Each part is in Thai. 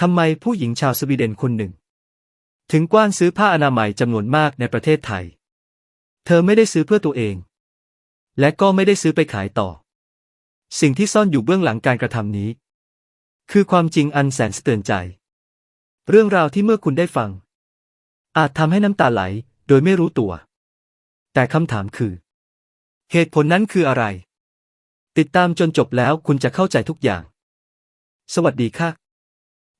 ทำไมผู้หญิงชาวสวีเดนคนหนึ่ง ถึงกว้านซื้อผ้าอนามัยจำนวนมากในประเทศไทย เธอไม่ได้ซื้อเพื่อตัวเอง และก็ไม่ได้ซื้อไปขายต่อ สิ่งที่ซ่อนอยู่เบื้องหลังการกระทำนี้ คือความจริงอันแสนสะเตือนใจ เรื่องราวที่เมื่อคุณได้ฟัง อาจทำให้น้ำตาไหลโดยไม่รู้ตัว แต่คำถามคือ เหตุผลนั้นคืออะไร ติดตามจนจบแล้วคุณจะเข้าใจทุกอย่าง สวัสดีค่ะ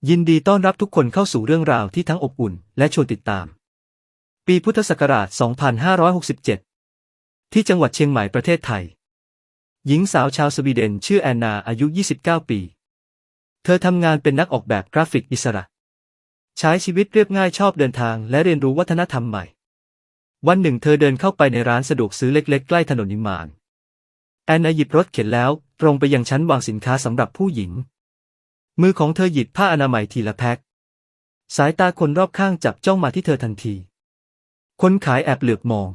ยินดีต้อนรับทุกคนเข้าสู่เรื่องราวที่ทั้งอบอุ่น และชวนติดตาม ปีพุทธศักราช 2567 ที่จังหวัดเชียงใหม่ประเทศไทย หญิงสาวชาวสวีเดนชื่อแอนนาอายุ 29 ปี เธอทำงานเป็นนักออกแบบกราฟิกอิสระ ใช้ชีวิตเรียบง่ายชอบเดินทางและเรียนรู้วัฒนธรรมใหม่ วันหนึ่งเธอเดินเข้าไปในร้านสะดวกซื้อเล็กๆ ใกล้ถนนนิมมาน แอนนาหยิบรถเข็นแล้ว ตรงไปยังชั้นวางสินค้าสำหรับผู้หญิง มือของเธอหยิบผ้าอนามัยทีละแพ็ค สายตาคนรอบข้างจับจ้องมาที่เธอทันที คนขายแอบเหลือบมอง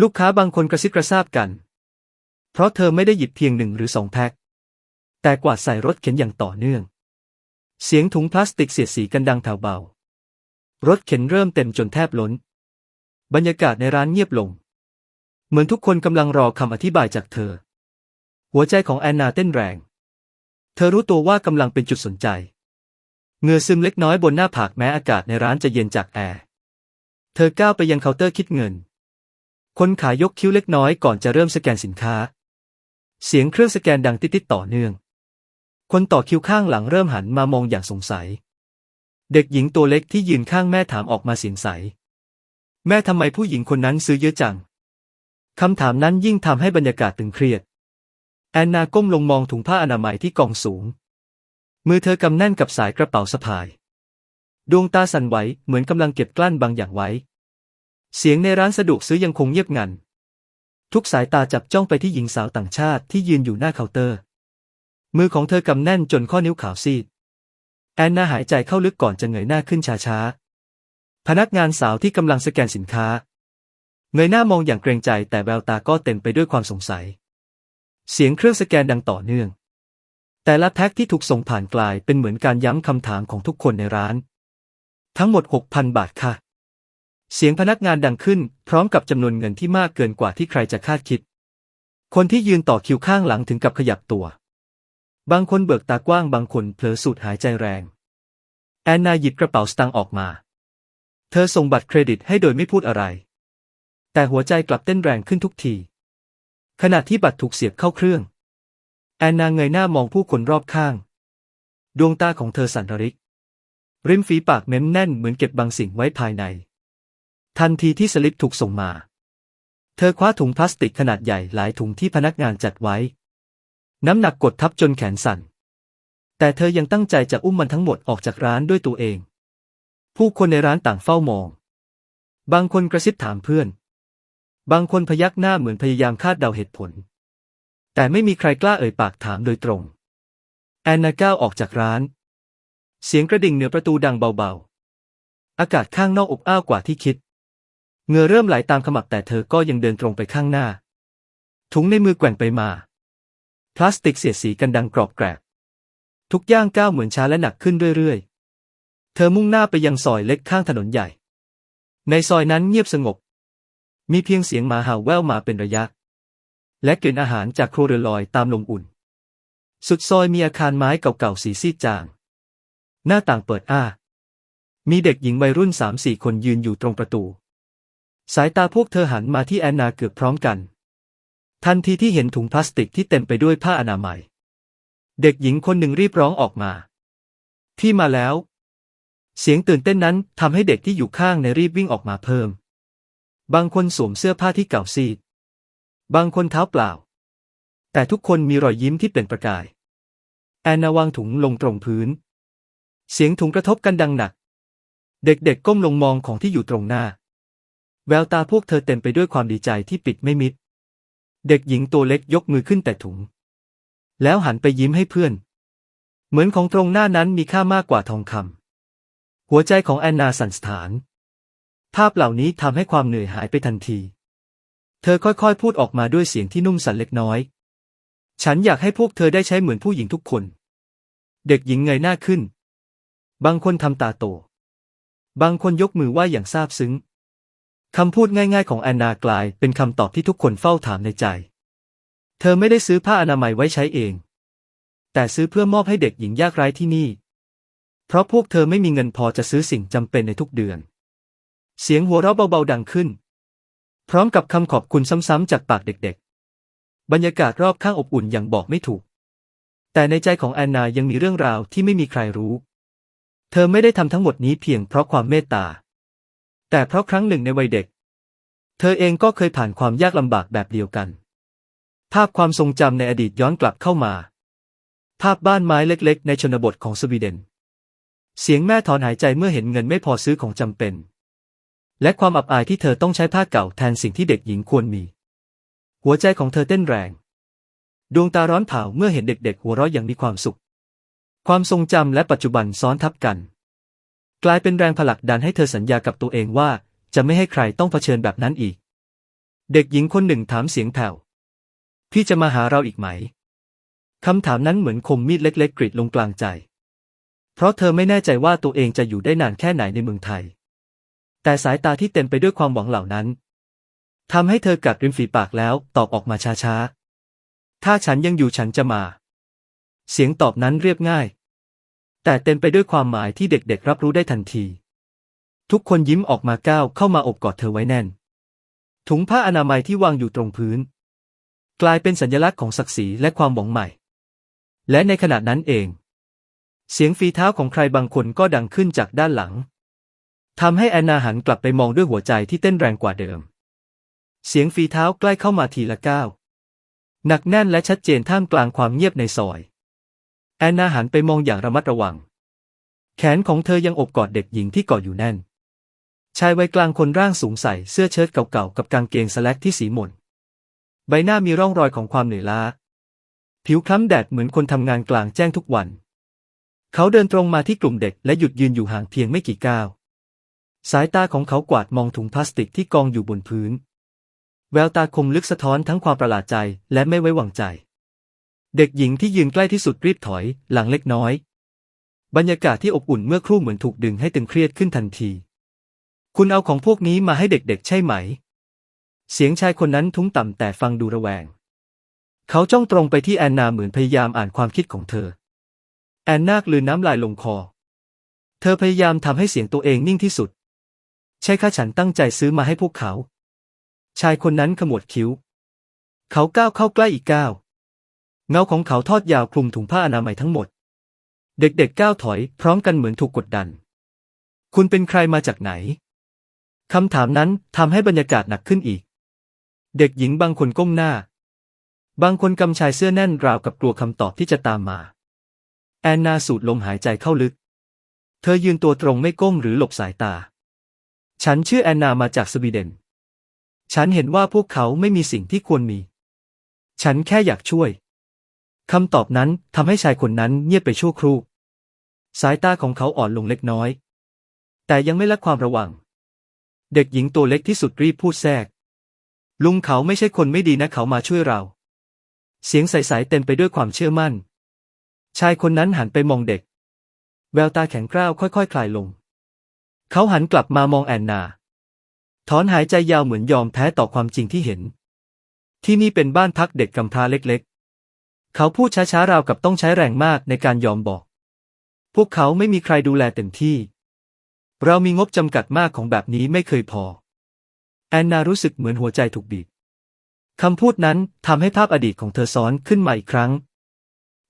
ลูกค้าบางคนกระซิบกระซาบกัน เพราะเธอไม่ได้หยิบเพียงหนึ่งหรือสองแพ็ค แต่กวาดใส่รถเข็นอย่างต่อเนื่อง เสียงถุงพลาสติกเสียดสีกันดังแผ่วเบา รถเข็นเริ่มเต็มจนแทบล้น บรรยากาศในร้านเงียบลง เหมือนทุกคนกำลังรอคำอธิบายจากเธอ หัวใจของแอนนาเต้นแรง เธอรู้ตัวว่ากำลังเป็นจุดสนใจเงือซึมเล็กน้อยบนหน้าผากแม้อากาศในร้านจะเย็นจากแอร์ เธอก้าวไปยังเคาน์เตอร์คิดเงิน คนขายยกคิ้วเล็กน้อยก่อนจะเริ่มสแกนสินค้า เสียงเครื่องสแกนดังติดๆต่อเนื่อง คนต่อคิวข้างหลังเริ่มหันมามองอย่างสงสัย เด็กหญิงตัวเล็กที่ยืนข้างแม่ถามออกมาเสียงใส แม่ทำไมผู้หญิงคนนั้นซื้อเยอะจัง คำถามนั้นยิ่งทำให้บรรยากาศตึงเครียด แอนนาก้มลงมองถุงผ้าอนามัยที่กองสูง มือเธอกำแน่นกับสายกระเป๋าสะพาย ดวงตาสั่นไหวเหมือนกำลังเก็บกลั้นบางอย่างไว้ เสียงในร้านสะดวกซื้อยังคงเงียบงัน ทุกสายตาจับจ้องไปที่หญิงสาวต่างชาติที่ยืนอยู่หน้าเคาน์เตอร์ มือของเธอกำแน่นจนข้อนิ้วขาวซีด แอนนาหายใจเข้าลึกก่อนจะเงยหน้าขึ้นช้าๆ พนักงานสาวที่กำลังสแกนสินค้า เงยหน้ามองอย่างเกรงใจแต่แววตาก็เต็มไปด้วยความสงสัย เสียงเครื่องสแกนดังต่อเนื่อง แต่ละแพ็คที่ถูกส่งผ่านกลายเป็นเหมือนการย้ำคำถามของทุกคนในร้าน ทั้งหมด 6,000 บาทค่ะ เสียงพนักงานดังขึ้น พร้อมกับจำนวนเงินที่มากเกินกว่าที่ใครจะคาดคิด คนที่ยืนต่อคิวข้างหลังถึงกับขยับตัว บางคนเบิกตากว้างบางคนเผลอสูดหายใจแรง แอนนาหยิบกระเป๋าสตางค์ออกมา เธอส่งบัตรเครดิตให้โดยไม่พูดอะไร แต่หัวใจกลับเต้นแรงขึ้นทุกที ขณะที่บัตรถูกเสียบเข้าเครื่อง แอนนาเงยหน้ามองผู้คนรอบข้าง ดวงตาของเธอสั่นระริก ริมฝีปากเม้มแน่นเหมือนเก็บบางสิ่งไว้ภายใน ทันทีที่สลิปถูกส่งมา เธอคว้าถุงพลาสติกขนาดใหญ่หลายถุงที่พนักงานจัดไว้ น้ำหนักกดทับจนแขนสั่น แต่เธอยังตั้งใจจะอุ้มมันทั้งหมดออกจากร้านด้วยตัวเอง ผู้คนในร้านต่างเฝ้ามอง บางคนกระซิบถามเพื่อน บางคนพยักหน้าเหมือนพยายามคาดเดาเหตุผล แต่ไม่มีใครกล้าเอ่ยปากถามโดยตรง แอนนาก้าวออกจากร้าน เสียงกระดิ่งเหนือประตูดังเบาๆ อากาศข้างนอกอบอ้าวกว่าที่คิดเงือเริ่มไหลตามขมับแต่เธอก็ยังเดินตรงไปข้างหน้า ถุงในมือแกว่งไปมา พลาสติกเสียดสีกันดังกรอบแกรบทุกย่างก้าวเหมือนช้าและหนักขึ้นเรื่อยๆ เธอมุ่งหน้าไปยังซอยเล็กข้างถนนใหญ่ ในซอยนั้นเงียบสงบ มีเพียงเสียงหมาเห่าแว่วมาเป็นระยะ และกลิ่นอาหารจากครัวเรือนลอยตามลมอุ่น สุดซอยมีอาคารไม้เก่าๆสีซีดจาง หน้าต่างเปิดอ้า มีเด็กหญิงวัยรุ่นสามสี่คนยืนอยู่ตรงประตู สายตาพวกเธอหันมาที่แอนนาเกือบพร้อมกัน ทันทีที่เห็นถุงพลาสติกที่เต็มไปด้วยผ้าอนามัย เด็กหญิงคนหนึ่งรีบร้องออกมา ที่มาแล้ว เสียงตื่นเต้นนั้นทำให้เด็กที่อยู่ข้างในรีบวิ่งออกมาเพิ่ม บางคนสวมเสื้อผ้าที่เก่าซีด บางคนเท้าเปล่า แต่ทุกคนมีรอยยิ้มที่เปล่งประกาย แอนนาวางถุงลงตรงพื้น เสียงถุงกระทบกันดังหนัก เด็กๆก้มลงมองของที่อยู่ตรงหน้า แววตาพวกเธอเต็มไปด้วยความดีใจที่ปิดไม่มิด เด็กหญิงตัวเล็กยกมือขึ้นแต่ถุง แล้วหันไปยิ้มให้เพื่อน เหมือนของตรงหน้านั้นมีค่ามากกว่าทองคำหัวใจของแอนนาสั่นสะท้าน ภาพเหล่านี้ทำให้ความเหนื่อยหายไปทันที เธอค่อยๆ พูดออกมาด้วยเสียงที่นุ่มสั่นเล็กน้อย ฉันอยากให้พวกเธอได้ใช้เหมือนผู้หญิงทุกคน เด็กหญิงเงยหน้าขึ้น บางคนทำตาโต บางคนยกมือไหว้อย่างซาบซึ้งคำพูดง่ายๆ ของแอนนากลายเป็นคำตอบที่ทุกคนเฝ้าถามในใจ เธอไม่ได้ซื้อผ้าอนามัยไว้ใช้เอง แต่ซื้อเพื่อมอบให้เด็กหญิงยากไร้ที่นี่ เพราะพวกเธอไม่มีเงินพอจะซื้อสิ่งจำเป็นในทุกเดือน เสียงหัวเราะเบาๆดังขึ้น พร้อมกับคำขอบคุณซ้ำๆจากปากเด็กๆ บรรยากาศรอบข้างอบอุ่นอย่างบอกไม่ถูก แต่ในใจของแอนนายังมีเรื่องราวที่ไม่มีใครรู้ เธอไม่ได้ทำทั้งหมดนี้เพียงเพราะความเมตตา แต่เพราะครั้งหนึ่งในวัยเด็ก เธอเองก็เคยผ่านความยากลำบากแบบเดียวกัน ภาพความทรงจำในอดีตย้อนกลับเข้ามา ภาพบ้านไม้เล็กๆ ในชนบทของสวีเดน เสียงแม่ถอนหายใจเมื่อเห็นเงินไม่พอซื้อของจำเป็น และความอับอายที่เธอต้องใช้ผ้าเก่าแทนสิ่งที่เด็กหญิงควรมี หัวใจของเธอเต้นแรง ดวงตาร้อนเผาเมื่อเห็นเด็กๆ หัวเราะอย่างมีความสุข ความทรงจำและปัจจุบันซ้อนทับกัน กลายเป็นแรงผลักดันให้เธอสัญญากับตัวเองว่า จะไม่ให้ใครต้องเผชิญแบบนั้นอีก เด็กหญิงคนหนึ่งถามเสียงแผ่วพี่จะมาหาเราอีกไหมคำถามนั้นเหมือนคมมีดเล็ก ๆ กรีดลงกลางใจ เพราะเธอไม่แน่ใจว่าตัวเองจะอยู่ได้นานแค่ไหนในเมืองไทย แต่สายตาที่เต็มไปด้วยความหวังเหล่านั้นทำให้เธอกัดริมฝีปากแล้วตอบออกมาช้าๆ ถ้าฉันยังอยู่ฉันจะมา เสียงตอบนั้นเรียบง่าย แต่เต็มไปด้วยความหมายที่เด็กๆรับรู้ได้ทันที ทุกคนยิ้มออกมาก้าวเข้ามาอบกอดเธอไว้แน่น ถุงผ้าอนามัยที่วางอยู่ตรงพื้น กลายเป็นสัญลักษณ์ของศักดิ์ศรีและความหวังใหม่ และในขณะนั้นเอง เสียงฝีเท้าของใครบางคนก็ดังขึ้นจากด้านหลัง ทำให้แอนนาหันกลับไปมองด้วยหัวใจที่เต้นแรงกว่าเดิม เสียงฝีเท้าใกล้เข้ามาทีละก้าว หนักแน่นและชัดเจนท่ามกลางความเงียบในซอย แอนนาหันไปมองอย่างระมัดระวัง แขนของเธอยังอบกอดเด็กหญิงที่กอดอยู่แน่น ชายวัยกลางคนร่างสูงใส่เสื้อเชิ้ตเก่าๆกับกางเกงสแลกที่สีหม่น ใบหน้ามีร่องรอยของความเหนื่อยล้า ผิวคล้ำแดดเหมือนคนทำงานกลางแจ้งทุกวัน เขาเดินตรงมาที่กลุ่มเด็กและหยุดยืนอยู่ห่างเพียงไม่กี่ก้าว สายตาของเขากวาดมองถุงพลาสติกที่กองอยู่บนพื้น แววตาคมลึกสะท้อนทั้งความประหลาดใจและไม่ไว้วางใจ เด็กหญิงที่ยืนใกล้ที่สุดรีบถอยหลังเล็กน้อย บรรยากาศที่อบอุ่นเมื่อครู่เหมือนถูกดึงให้ตึงเครียดขึ้นทันที คุณเอาของพวกนี้มาให้เด็กๆ ใช่ไหม เสียงชายคนนั้นทุ้งต่ำแต่ฟังดูระแวง เขาจ้องตรงไปที่แอนนาเหมือนพยายามอ่านความคิดของเธอ แอนนากลืนน้ำลายลงคอ เธอพยายามทำให้เสียงตัวเองนิ่งที่สุด ใช่ค่ะฉันตั้งใจซื้อมาให้พวกเขา ชายคนนั้นขมวดคิ้ว เขาก้าวเข้าใกล้อีกก้าว เงาของเขาทอดยาวคลุมถุงผ้าอนามัยทั้งหมด เด็กๆก้าวถอย พร้อมกันเหมือนถูกกดดัน คุณเป็นใครมาจากไหน คำถามนั้นทำให้บรรยากาศหนักขึ้นอีก เด็กหญิงบางคนก้มหน้า บางคนกำชายเสื้อแน่นราวกับกลัวคำตอบที่จะตามมา แอนนาสูดลมหายใจเข้าลึก เธอยืนตัวตรงไม่ก้มหรือหลบสายตา ฉันชื่อแอนนามาจากสวีเดน ฉันเห็นว่าพวกเขาไม่มีสิ่งที่ควรมี ฉันแค่อยากช่วย คำตอบนั้นทำให้ชายคนนั้นเงียบไปชั่วครู่ สายตาของเขาอ่อนลงเล็กน้อย แต่ยังไม่ละความระวัง เด็กหญิงตัวเล็กที่สุดรีบพูดแทรก ลุงเขาไม่ใช่คนไม่ดีนะเขามาช่วยเรา เสียงใสๆเต็มไปด้วยความเชื่อมั่น ชายคนนั้นหันไปมองเด็ก แววตาแข็งกร้าวค่อยๆคคลายลง เขาหันกลับมามองแอนนา ถอนหายใจยาวเหมือนยอมแพ้ต่อความจริงที่เห็น ที่นี่เป็นบ้านพักเด็กกำพร้าเล็กๆ เขาพูดช้าๆราวกับต้องใช้แรงมากในการยอมบอก พวกเขาไม่มีใครดูแลเต็มที่ เรามีงบจำกัดมากของแบบนี้ไม่เคยพอ แอนนารู้สึกเหมือนหัวใจถูกบีบคำพูดนั้นทำให้ภาพอดีตของเธอซ้อนขึ้นมาอีกครั้ง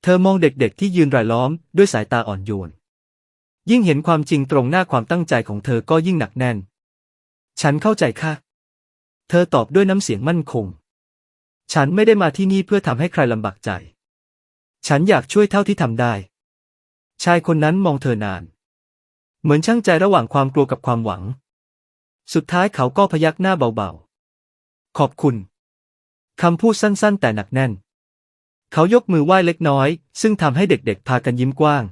เธอมองเด็กๆที่ยืนรายล้อมด้วยสายตาอ่อนโยน ยิ่งเห็นความจริงตรงหน้าความตั้งใจของเธอก็ยิ่งหนักแน่น ฉันเข้าใจค่ะ เธอตอบด้วยน้ำเสียงมั่นคง ฉันไม่ได้มาที่นี่เพื่อทำให้ใครลำบากใจ ฉันอยากช่วยเท่าที่ทำได้ ชายคนนั้นมองเธอนาน เหมือนช่างใจระหว่างความกลัวกับความหวัง สุดท้ายเขาก็พยักหน้าเบาๆ ขอบคุณ คำพูดสั้นๆ แต่หนักแน่น เขายกมือไหว้เล็กน้อย ซึ่งทำให้เด็กๆ พากันยิ้มกว้าง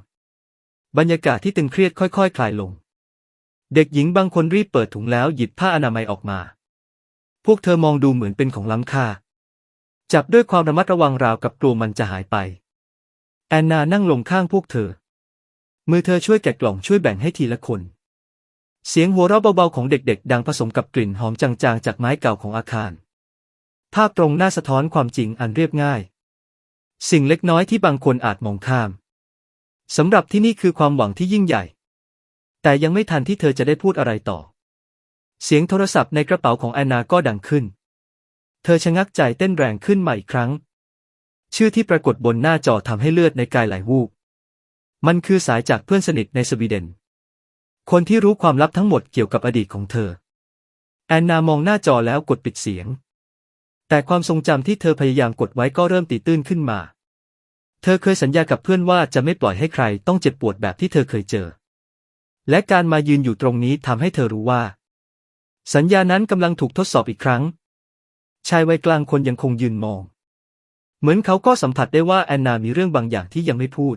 บรรยากาศที่ตึงเครียดค่อยๆคคลายลง เด็กหญิงบางคนรีบเปิดถุงแล้วหยิบผ้าอนามัยออกมา พวกเธอมองดูเหมือนเป็นของล้ำค่า จับด้วยความระมัดระวังราวกับกลัวมันจะหายไป แอนนานั่งลงข้างพวกเธอ มือเธอช่วยแกะกล่องช่วยแบ่งให้ทีละคน เสียงหัวเราะเบาๆของเด็กๆ ดังผสมกับกลิ่นหอมจางๆ จากไม้เก่าของอาคาร ภาพตรงหน้าสะท้อนความจริงอันเรียบง่าย สิ่งเล็กน้อยที่บางคนอาจมองข้าม สำหรับที่นี่คือความหวังที่ยิ่งใหญ่ แต่ยังไม่ทันที่เธอจะได้พูดอะไรต่อ เสียงโทรศัพท์ในกระเป๋าของแอนนาก็ดังขึ้น เธอชะงักใจเต้นแรงขึ้นใหมาอีกครั้ง ชื่อที่ปรากฏบนหน้าจอทำให้เลือดในกายไหลวูบ มันคือสายจากเพื่อนสนิทในสวีเดน คนที่รู้ความลับทั้งหมดเกี่ยวกับอดีตของเธอ แอนนามองหน้าจอแล้วกดปิดเสียง แต่ความทรงจำที่เธอพยายามกดไว้ก็เริ่มตีตื้นขึ้นมา เธอเคยสัญญากับเพื่อนว่าจะไม่ปล่อยให้ใครต้องเจ็บปวดแบบที่เธอเคยเจอ และการมายืนอยู่ตรงนี้ทำให้เธอรู้ว่า สัญญานั้นกำลังถูกทดสอบอีกครั้ง ชายวัยกลางคนยังคงยืนมอง เหมือนเขาก็สัมผัสได้ว่าแอนนามีเรื่องบางอย่างที่ยังไม่พูด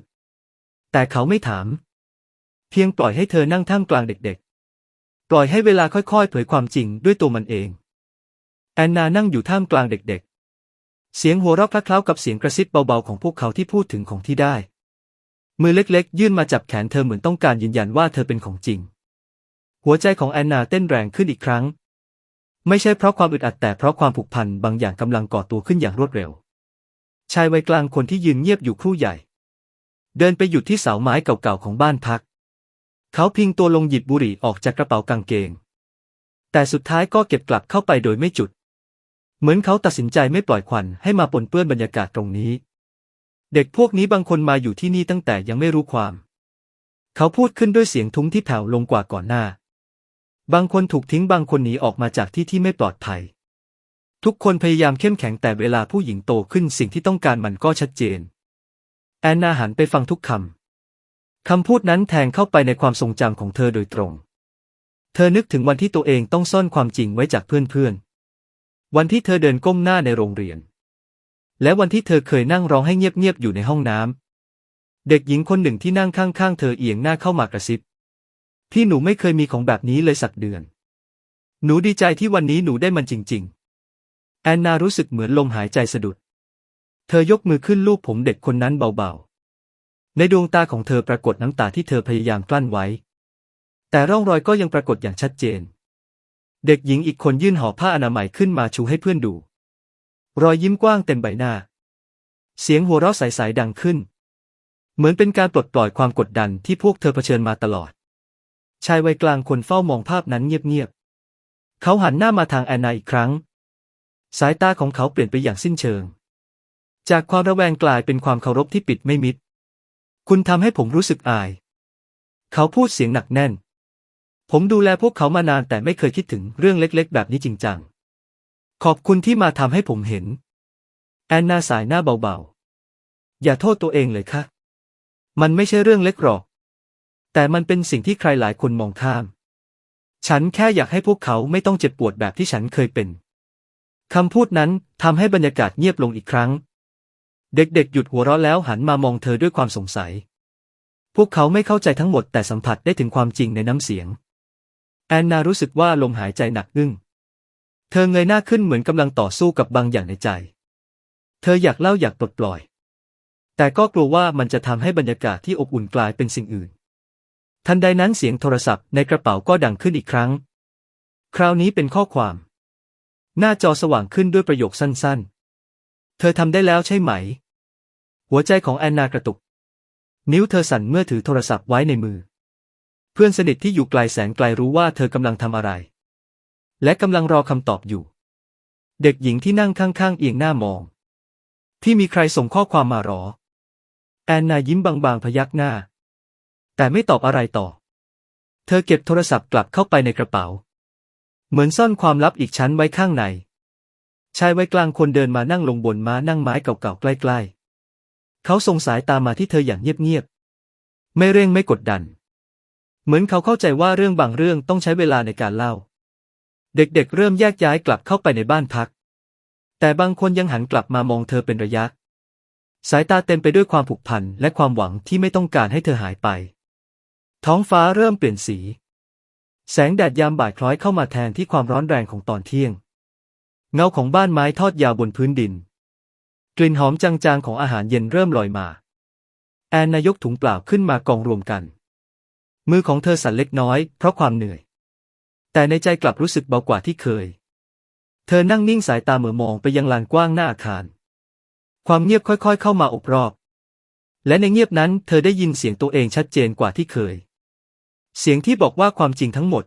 แต่เขาไม่ถาม เพียงปล่อยให้เธอนั่งท่ามกลางเด็กๆ ปล่อยให้เวลาค่อยๆ เผยความจริงด้วยตัวมันเอง แอนนานั่งอยู่ท่ามกลางเด็กๆ เสียงหัวเราะคล้ากับเสียงกระซิบเบาๆของพวกเขาที่พูดถึงของที่ได้ มือเล็กๆ ยื่นมาจับแขนเธอเหมือนต้องการยืนยันว่าเธอเป็นของจริง หัวใจของแอนนาเต้นแรงขึ้นอีกครั้ง ไม่ใช่เพราะความอึดอัดแต่เพราะความผูกพันบางอย่างกำลังก่อตัวขึ้นอย่างรวดเร็ว ชายวัยกลางคนที่ยืนเงียบอยู่ครู่ใหญ่ เดินไปหยุดที่เสาไม้เก่าๆของบ้านพัก เขาพิงตัวลงหยิบบุหรี่ออกจากกระเป๋ากางเกง แต่สุดท้ายก็เก็บกลับเข้าไปโดยไม่จุด เหมือนเขาตัดสินใจไม่ปล่อยควันให้มาปนเปื้อนบรรยากาศตรงนี้ เด็กพวกนี้บางคนมาอยู่ที่นี่ตั้งแต่ยังไม่รู้ความ เขาพูดขึ้นด้วยเสียงทุ้มที่แผ่วลงกว่าก่อนหน้า บางคนถูกทิ้งบางคนหนีออกมาจากที่ที่ไม่ปลอดภัย ทุกคนพยายามเข้มแข็งแต่เวลาผู้หญิงโตขึ้นสิ่งที่ต้องการมันก็ชัดเจน แอนนาหันไปฟังทุกคำ คำพูดนั้นแทงเข้าไปในความทรงจำของเธอโดยตรง เธอนึกถึงวันที่ตัวเองต้องซ่อนความจริงไว้จากเพื่อนๆ วันที่เธอเดินก้มหน้าในโรงเรียน และวันที่เธอเคยนั่งร้องให้เงียบๆอยู่ในห้องน้ำเด็กหญิงคนหนึ่งที่นั่งข้างๆเธอเอียงหน้าเข้ามากระซิบพี่หนูไม่เคยมีของแบบนี้เลยสักเดือน หนูดีใจที่วันนี้หนูได้มันจริง ๆ แอนนารู้สึกเหมือนลมหายใจสะดุด เธอยกมือขึ้นลูบผมเด็กคนนั้นเบาๆ ในดวงตาของเธอปรากฏน้ำตาที่เธอพยายามกลั้นไว้ แต่ร่องรอยก็ยังปรากฏอย่างชัดเจน เด็กหญิงอีกคนยื่นห่อผ้าอนามัยขึ้นมาชูให้เพื่อนดู รอยยิ้มกว้างเต็มใบหน้า เสียงหัวเราะใสๆดังขึ้น เหมือนเป็นการปลดปล่อยความกดดันที่พวกเธอเผชิญมาตลอด ชายวัยกลางคนเฝ้ามองภาพนั้นเงียบๆ เขาหันหน้ามาทางแอนนาอีกครั้ง สายตาของเขาเปลี่ยนไปอย่างสิ้นเชิง จากความระแวงกลายเป็นความเคารพที่ปิดไม่มิด คุณทำให้ผมรู้สึกอาย เขาพูดเสียงหนักแน่น ผมดูแลพวกเขามานานแต่ไม่เคยคิดถึงเรื่องเล็กๆ แบบนี้จริงจัง ขอบคุณที่มาทำให้ผมเห็น แอนนาสายหน้าเบาๆ อย่าโทษตัวเองเลยค่ะ มันไม่ใช่เรื่องเล็กหรอก แต่มันเป็นสิ่งที่ใครหลายคนมองข้าม ฉันแค่อยากให้พวกเขาไม่ต้องเจ็บปวดแบบที่ฉันเคยเป็นคำพูดนั้นทำให้บรรยากาศเงียบลงอีกครั้ง เด็กๆ หยุดหัวเราะแล้วหันมามองเธอด้วยความสงสัย พวกเขาไม่เข้าใจทั้งหมดแต่สัมผัสได้ถึงความจริงในน้ำเสียง อนนารู้สึกว่าลมหายใจหนักอึ้ง เธอเงยหน้าขึ้นเหมือนกำลังต่อสู้กับบางอย่างในใจ เธออยากเล่าอยากปลดปล่อย แต่ก็กลัวว่ามันจะทำให้บรรยากาศที่อบอุ่นกลายเป็นสิ่งอื่น ทันใดนั้นเสียงโทรศัพท์ในกระเป๋าก็ดังขึ้นอีกครั้ง คราวนี้เป็นข้อความ หน้าจอสว่างขึ้นด้วยประโยคสั้นๆ เธอทำได้แล้วใช่ไหม หัวใจของแอนนากระตุก นิ้วเธอสั่นเมื่อถือโทรศัพท์ไว้ในมือ เพื่อนสนิทที่อยู่ไกลแสนไกลรู้ว่าเธอกำลังทำอะไร และกำลังรอคำตอบอยู่ เด็กหญิงที่นั่งข้างๆเอียงหน้ามอง ที่มีใครส่งข้อความมาหรอ แอนนายิ้มบางๆพยักหน้า แต่ไม่ตอบอะไรต่อ เธอเก็บโทรศัพท์กลับเข้าไปในกระเป๋า เหมือนซ่อนความลับอีกชั้นไว้ข้างใน ชายวัยกลางคนเดินมานั่งลงบนม้านั่งไม้เก่าๆใกล้ๆ เขาส่งสายตามาที่เธออย่างเงียบๆ ไม่เร่งไม่กดดัน เหมือนเขาเข้าใจว่าเรื่องบางเรื่องต้องใช้เวลาในการเล่า เด็กๆเริ่มแยกย้ายกลับเข้าไปในบ้านพัก แต่บางคนยังหันกลับมามองเธอเป็นระยะ สายตาเต็มไปด้วยความผูกพันและความหวังที่ไม่ต้องการให้เธอหายไป ท้องฟ้าเริ่มเปลี่ยนสี แสงแดดยามบ่ายคล้อยเข้ามาแทนที่ความร้อนแรงของตอนเที่ยง เงาของบ้านไม้ทอดยาวบนพื้นดิน กลิ่นหอมจางๆของอาหารเย็นเริ่มลอยมาแแอนนายกถุงเปล่าขึ้นมากองรวมกัน มือของเธอสั่นเล็กน้อยเพราะความเหนื่อย แต่ในใจกลับรู้สึกเบากว่าที่เคย เธอนั่งนิ่งสายตาเหม่อมองไปยังลานกว้างหน้าอาคาร ความเงียบค่อยๆ เข้ามาอบรอบ และในเงียบนั้นเธอได้ยินเสียงตัวเองชัดเจนกว่าที่เคย เสียงที่บอกว่าความจริงทั้งหมด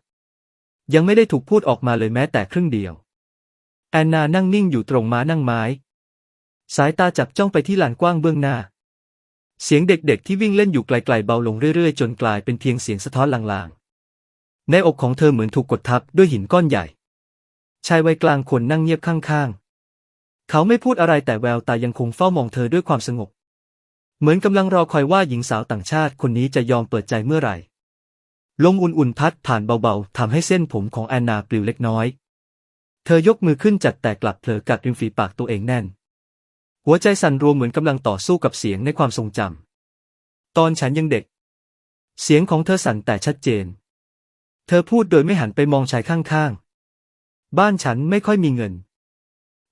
ยังไม่ได้ถูกพูดออกมาเลยแม้แต่ครึ่งเดียว แอนนานั่งนิ่งอยู่ตรงม้านั่งไม้ สายตาจับจ้องไปที่ลานกว้างเบื้องหน้า เสียงเด็กๆที่วิ่งเล่นอยู่ไกลๆเบาลงเรื่อยๆ จนกลายเป็นเพียงเสียงสะท้อนลางๆ ในอกของเธอเหมือนถูกกดทับด้วยหินก้อนใหญ่ ชายวัยกลางคนนั่งเงียบข้างๆ เขาไม่พูดอะไรแต่แววตายังคงเฝ้ามองเธอด้วยความสงบ เหมือนกำลังรอคอยว่าหญิงสาวต่างชาติคนนี้จะยอมเปิดใจเมื่อไหร่ ลมอุ่นๆพัดผ่านเบาๆทำให้เส้นผมของแอนนาปลิวเล็กน้อย เธอยกมือขึ้นจัดแต่กลับเผลอกัดริมฝีปากตัวเองแน่น หัวใจสั่นรวมเหมือนกำลังต่อสู้กับเสียงในความทรงจำตอนฉันยังเด็ก เสียงของเธอสั่นแต่ชัดเจน เธอพูดโดยไม่หันไปมองชายข้างๆ บ้านฉันไม่ค่อยมีเงิน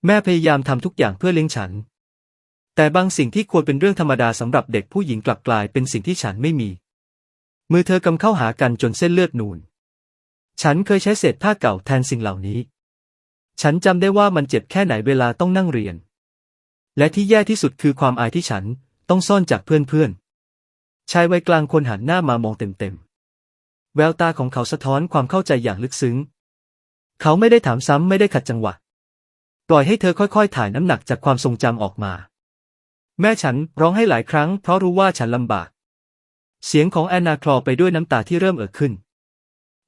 แม่พยายามทำทุกอย่างเพื่อเลี้ยงฉัน แต่บางสิ่งที่ควรเป็นเรื่องธรรมดาสำหรับเด็กผู้หญิงกลับกลายเป็นสิ่งที่ฉันไม่มี มือเธอกำเข้าหากันจนเส้นเลือดนูน ฉันเคยใช้เศษผ้าเก่าแทนสิ่งเหล่านี้ ฉันจำได้ว่ามันเจ็บแค่ไหนเวลาต้องนั่งเรียน และที่แย่ที่สุดคือความอายที่ฉันต้องซ่อนจากเพื่อนๆ ชายวัยกลางคนหันหน้ามามองเต็มๆ แววตาของเขาสะท้อนความเข้าใจอย่างลึกซึ้ง เขาไม่ได้ถามซ้ำไม่ได้ขัดจังหวะ ปล่อยให้เธอค่อยๆ ถ่ายน้ำหนักจากความทรงจำออกมา แม่ฉันร้องให้หลายครั้งเพราะรู้ว่าฉันลำบาก เสียงของแอนนาคลอไปด้วยน้ำตาที่เริ่มเอ่อขึ้น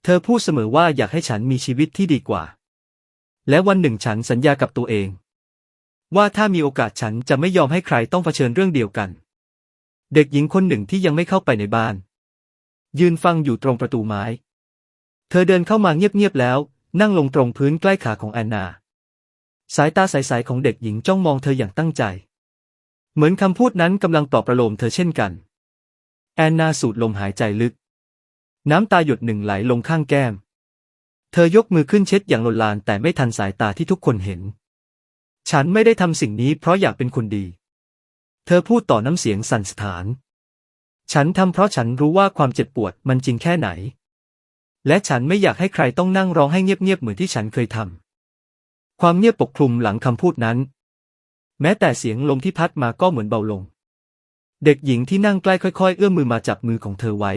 เธอพูดเสมอว่าอยากให้ฉันมีชีวิตที่ดีกว่า และวันหนึ่งฉันสัญญากับตัวเอง ว่าถ้ามีโอกาสฉันจะไม่ยอมให้ใครต้องเผชิญเรื่องเดียวกัน เด็กหญิงคนหนึ่งที่ยังไม่เข้าไปในบ้าน ยืนฟังอยู่ตรงประตูไม้ เธอเดินเข้ามาเงียบๆแล้ว นั่งลงตรงพื้นใกล้ขาของแอนนา สายตาใสๆของเด็กหญิงจ้องมองเธออย่างตั้งใจ เหมือนคำพูดนั้นกำลังปลอบประโลมเธอเช่นกัน แอนนาสูดลมหายใจลึก น้ำตาหยดหนึ่งไหลลงข้างแก้ม เธอยกมือขึ้นเช็ดอย่างลนลานแต่ไม่ทันสายตาที่ทุกคนเห็น ฉันไม่ได้ทำสิ่งนี้เพราะอยากเป็นคนดี เธอพูดต่อน้ำเสียงสั่นสถาน ฉันทำเพราะฉันรู้ว่าความเจ็บปวดมันจริงแค่ไหน และฉันไม่อยากให้ใครต้องนั่งร้องให้เงียบๆเหมือนที่ฉันเคยทำ ความเงียบปกคลุมหลังคำพูดนั้น แม้แต่เสียงลมที่พัดมาก็เหมือนเบาลง เด็กหญิงที่นั่งใกล้ค่อย ๆ เอื้อมมือมาจับมือของเธอไว้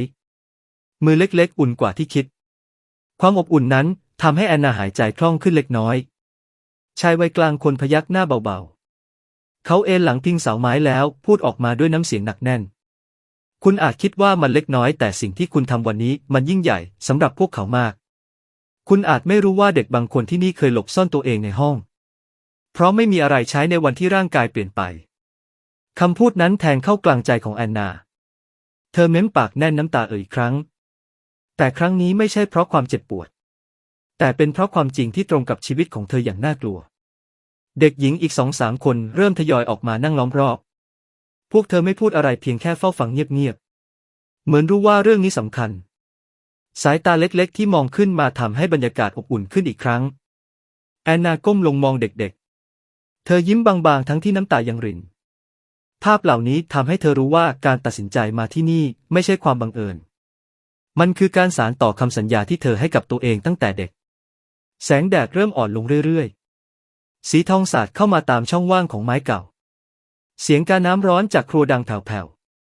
มือเล็กๆ อุ่นกว่าที่คิด ความอบอุ่นนั้นทำให้แอนนาหายใจคล่องขึ้นเล็กน้อย ชายวัยกลางคนพยักหน้าเบาๆ เขาเอนหลังพิงเสาไม้แล้วพูดออกมาด้วยน้ำเสียงหนักแน่น คุณอาจคิดว่ามันเล็กน้อยแต่สิ่งที่คุณทำวันนี้มันยิ่งใหญ่สำหรับพวกเขามาก คุณอาจไม่รู้ว่าเด็กบางคนที่นี่เคยหลบซ่อนตัวเองในห้อง เพราะไม่มีอะไรใช้ในวันที่ร่างกายเปลี่ยนไปคำพูดนั้นแทงเข้ากลางใจของแอนนา เธอเม้มปากแน่นน้ำตาเอ่ยครั้ง แต่ครั้งนี้ไม่ใช่เพราะความเจ็บปวด แต่เป็นเพราะความจริงที่ตรงกับชีวิตของเธออย่างน่ากลัว เด็กหญิงอีกสองสามคนเริ่มทยอยออกมานั่งล้อมรอบ พวกเธอไม่พูดอะไรเพียงแค่เฝ้าฟังเงียบๆ เหมือนรู้ว่าเรื่องนี้สำคัญ สายตาเล็กๆ ที่มองขึ้นมาทำให้บรรยากาศอบอุ่นขึ้นอีกครั้ง แอนนาก้มลงมองเด็กๆ เธอยิ้มบางๆ ทั้งที่น้ำตายังริน ภาพเหล่านี้ทำให้เธอรู้ว่าการตัดสินใจมาที่นี่ไม่ใช่ความบังเอิญ มันคือการสารต่อคำสัญญาที่เธอให้กับตัวเองตั้งแต่เด็ก แสงแดดเริ่มอ่อนลงเรื่อยๆ สีทองสาดเข้ามาตามช่องว่างของไม้เก่า เสียงการน้ำร้อนจากครัวดังแผ่ว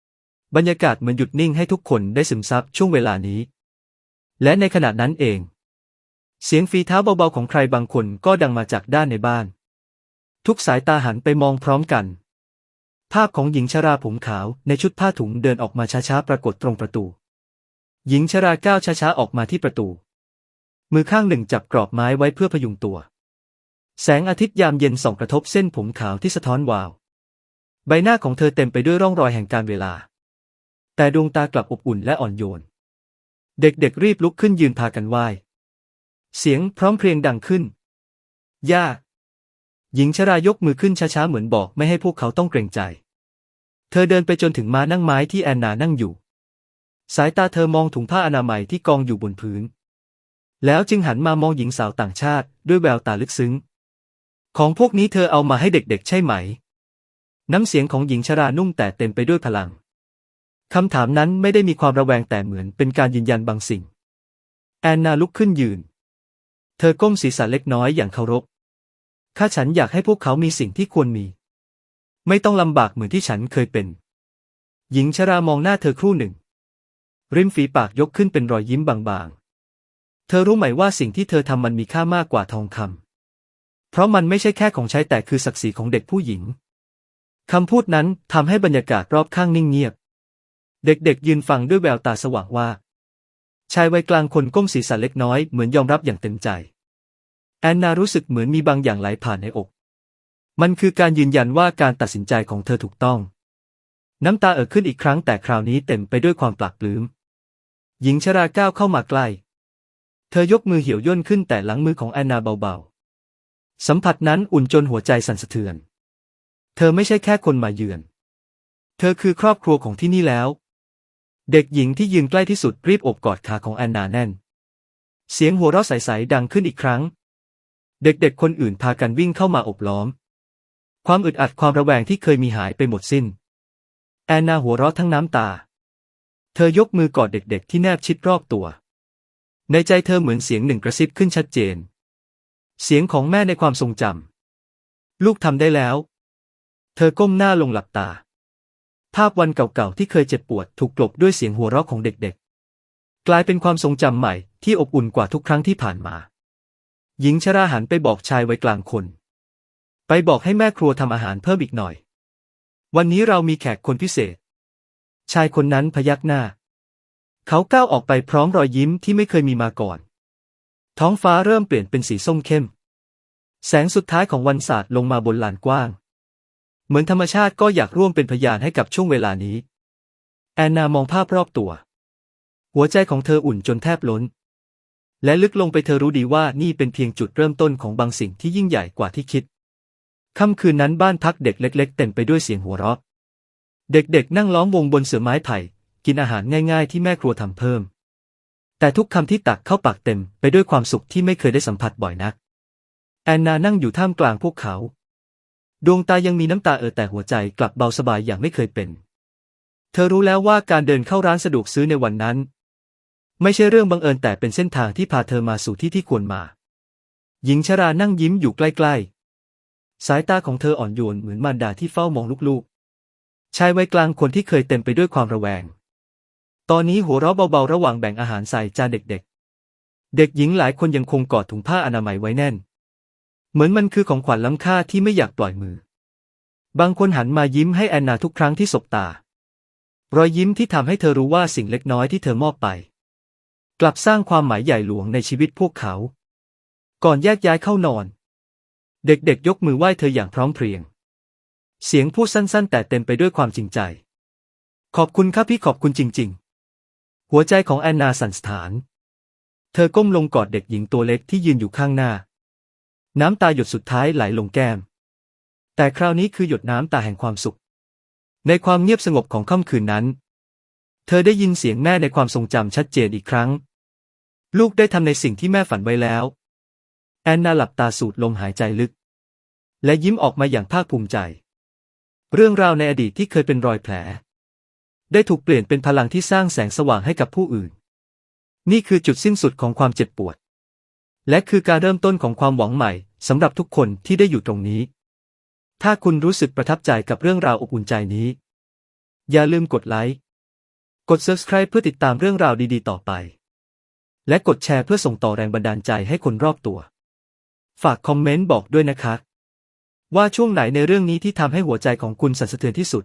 ๆ บรรยากาศเหมือนหยุดนิ่งให้ทุกคนได้ซึมซับช่วงเวลานี้ และในขณะนั้นเอง เสียงฝีเท้าเบาๆของใครบางคนก็ดังมาจากด้านในบ้าน ทุกสายตาหันไปมองพร้อมกัน ภาพของหญิงชราผมขาวในชุดผ้าถุงเดินออกมาช้าๆปรากฏตรงประตู หญิงชราก้าวช้าๆออกมาที่ประตู มือข้างหนึ่งจับกรอบไม้ไว้เพื่อพยุงตัว แสงอาทิตย์ยามเย็นส่องกระทบเส้นผมขาวที่สะท้อนวาว ใบหน้าของเธอเต็มไปด้วยร่องรอยแห่งการเวลา แต่ดวงตากลับอบอุ่นและอ่อนโยน เด็กๆรีบลุกขึ้นยืนพากันไหว้เสียงพร้อมเพรียงดังขึ้น ย่า หญิงชรายกมือขึ้นช้าๆ เหมือนบอกไม่ให้พวกเขาต้องเกรงใจ เธอเดินไปจนถึงม้านั่งไม้ที่แอนนานั่งอยู่ สายตาเธอมองถุงผ้าอนามัยที่กองอยู่บนพื้น แล้วจึงหันมามองหญิงสาวต่างชาติด้วยแววตาลึกซึ้ง ของพวกนี้เธอเอามาให้เด็กๆ ใช่ไหม น้ำเสียงของหญิงชรานุ่มแต่เต็มไปด้วยพลัง คำถามนั้นไม่ได้มีความระแวงแต่เหมือนเป็นการยืนยันบางสิ่ง แอนนาลุกขึ้นยืน เธอก้มศีรษะเล็กน้อยอย่างเคารพ ข้าฉันอยากให้พวกเขามีสิ่งที่ควรมี ไม่ต้องลำบากเหมือนที่ฉันเคยเป็น หญิงชรามองหน้าเธอครู่หนึ่ง ริมฝีปากยกขึ้นเป็นรอยยิ้มบางๆ เธอรู้ไหมว่าสิ่งที่เธอทำมันมีค่ามากกว่าทองคำ เพราะมันไม่ใช่แค่ของใช้แต่คือศักดิ์ศรีของเด็กผู้หญิง คำพูดนั้นทำให้บรรยากาศรอบข้างนิ่งเงียบ เด็กๆยืนฟังด้วยแววตาสว่างว่า ชายวัยกลางคนก้มศีรษะเล็กน้อยเหมือนยอมรับอย่างเต็มใจ แอนนารู้สึกเหมือนมีบางอย่างไหลผ่านในอก มันคือการยืนยันว่าการตัดสินใจของเธอถูกต้อง น้ำตาเอ่อขึ้นอีกครั้งแต่คราวนี้เต็มไปด้วยความปลากปลื้ม หญิงชราก้าวเข้ามาใกล้ เธอยกมือเหี่ยวย่นขึ้นแต่หลังมือของแอนนาเบาๆ สัมผัสนั้นอุ่นจนหัวใจสั่นสะเทือน เธอไม่ใช่แค่คนมาเยือน เธอคือครอบครัวของที่นี่แล้ว เด็กหญิงที่ยืนใกล้ที่สุดรีบโอบกอดขาของแอนนาแน่น เสียงหัวเราะใสๆดังขึ้นอีกครั้ง เด็กๆคนอื่นพากันวิ่งเข้ามาอบล้อม ความอึดอัดความระแวงที่เคยมีหายไปหมดสิ้น แอนนาหัวเราะทั้งน้ำตา เธอยกมือกอดเด็กๆที่แนบชิดรอบตัว ในใจเธอเหมือนเสียงหนึ่งกระซิบขึ้นชัดเจน เสียงของแม่ในความทรงจำลูกทำได้แล้ว เธอก้มหน้าลงหลับตา ภาพวันเก่าๆที่เคยเจ็บปวดถูกกลบด้วยเสียงหัวเราะของเด็กๆ กลายเป็นความทรงจำใหม่ที่อบอุ่นกว่าทุกครั้งที่ผ่านมา หญิงชราหันไปบอกชายไวัยกลางคน ไปบอกให้แม่ครัวทำอาหารเพิ่มอีกหน่อย วันนี้เรามีแขกคนพิเศษ ชายคนนั้นพยักหน้า เขาก้าวออกไปพร้อมรอยยิ้มที่ไม่เคยมีมาก่อน ท้องฟ้าเริ่มเปลี่ยนเป็นสีส้มเข้ม แสงสุดท้ายของวันศาสตร์ลงมาบนลานกว้าง เหมือนธรรมชาติก็อยากร่วมเป็นพยานให้กับช่วงเวลานี้ แอนนามองภาพรอบตัว หัวใจของเธออุ่นจนแทบล้น และลึกลงไปเธอรู้ดีว่านี่เป็นเพียงจุดเริ่มต้นของบางสิ่งที่ยิ่งใหญ่กว่าที่คิดค่ำคืนนั้นบ้านพักเด็กเล็ก ๆ เต็มไปด้วยเสียงหัวเราะ เด็กๆ นั่งล้อมวงบนเสื่อไม้ไผ่ กินอาหารง่ายๆที่แม่ครัวทำเพิ่ม แต่ทุกคำที่ตักเข้าปากเต็มไปด้วยความสุขที่ไม่เคยได้สัมผัสบ่อยนัก แอนนานั่งอยู่ท่ามกลางพวกเขา ดวงตายังมีน้ำตาเอ่อแต่หัวใจกลับเบาสบายอย่างไม่เคยเป็น เธอรู้แล้วว่าการเดินเข้าร้านสะดวกซื้อในวันนั้น ไม่ใช่เรื่องบังเอิญแต่เป็นเส้นทางที่พาเธอมาสู่ที่ที่ควรมา หญิงชรานั่งยิ้มอยู่ใกล้ๆ สายตาของเธออ่อนโยนเหมือนมารดาที่เฝ้ามองลูกๆชายวัยกลางคนที่เคยเต็มไปด้วยความระแวง ตอนนี้หัวเราะเบาๆ ระหว่างแบ่งอาหารใส่จานเด็กๆ เด็กหญิงหลายคนยังคงกอดถุงผ้าอนามัยไว้แน่น เหมือนมันคือของขวัญล้ำค่าที่ไม่อยากปล่อยมือ บางคนหันมายิ้มให้แอนนาทุกครั้งที่สบตา รอยยิ้มที่ทำให้เธอรู้ว่าสิ่งเล็กน้อยที่เธอมอบไป กลับสร้างความหมายใหญ่หลวงในชีวิตพวกเขา ก่อนแยกย้ายเข้านอน เด็กๆ ยกมือไหว้เธออย่างพร้อมเพรียง เสียงพูดสั้นๆ แต่เต็มไปด้วยความจริงใจ ขอบคุณครับพี่ขอบคุณจริง ๆ หัวใจของแอนนาสั่นสถาน เธอก้มลงกอดเด็กหญิงตัวเล็กที่ยืนอยู่ข้างหน้า น้ำตาหยดสุดท้ายไหลลงแก้ม แต่คราวนี้คือหยดน้ำตาแห่งความสุข ในความเงียบสงบของค่ำคืนนั้น เธอได้ยินเสียงแม่ในความทรงจำชัดเจนอีกครั้ง ลูกได้ทำในสิ่งที่แม่ฝันไว้แล้ว แอนนาหลับตาสูดลมหายใจลึก และยิ้มออกมาอย่างภาคภูมิใจ เรื่องราวในอดีตที่เคยเป็นรอยแผล ได้ถูกเปลี่ยนเป็นพลังที่สร้างแสงสว่างให้กับผู้อื่น นี่คือจุดสิ้นสุดของความเจ็บปวด และคือการเริ่มต้นของความหวังใหม่สำหรับทุกคนที่ได้อยู่ตรงนี้ ถ้าคุณรู้สึกประทับใจกับเรื่องราวอบอุ่นใจนี้ อย่าลืมกดไลค์ กด subscribe เพื่อติดตามเรื่องราวดีๆ ต่อไป และกดแชร์เพื่อส่งต่อแรงบันดาลใจให้คนรอบตัว ฝากคอมเมนต์บอกด้วยนะคะว่าช่วงไหนในเรื่องนี้ที่ทำให้หัวใจของคุณสั่นสะเทือนที่สุด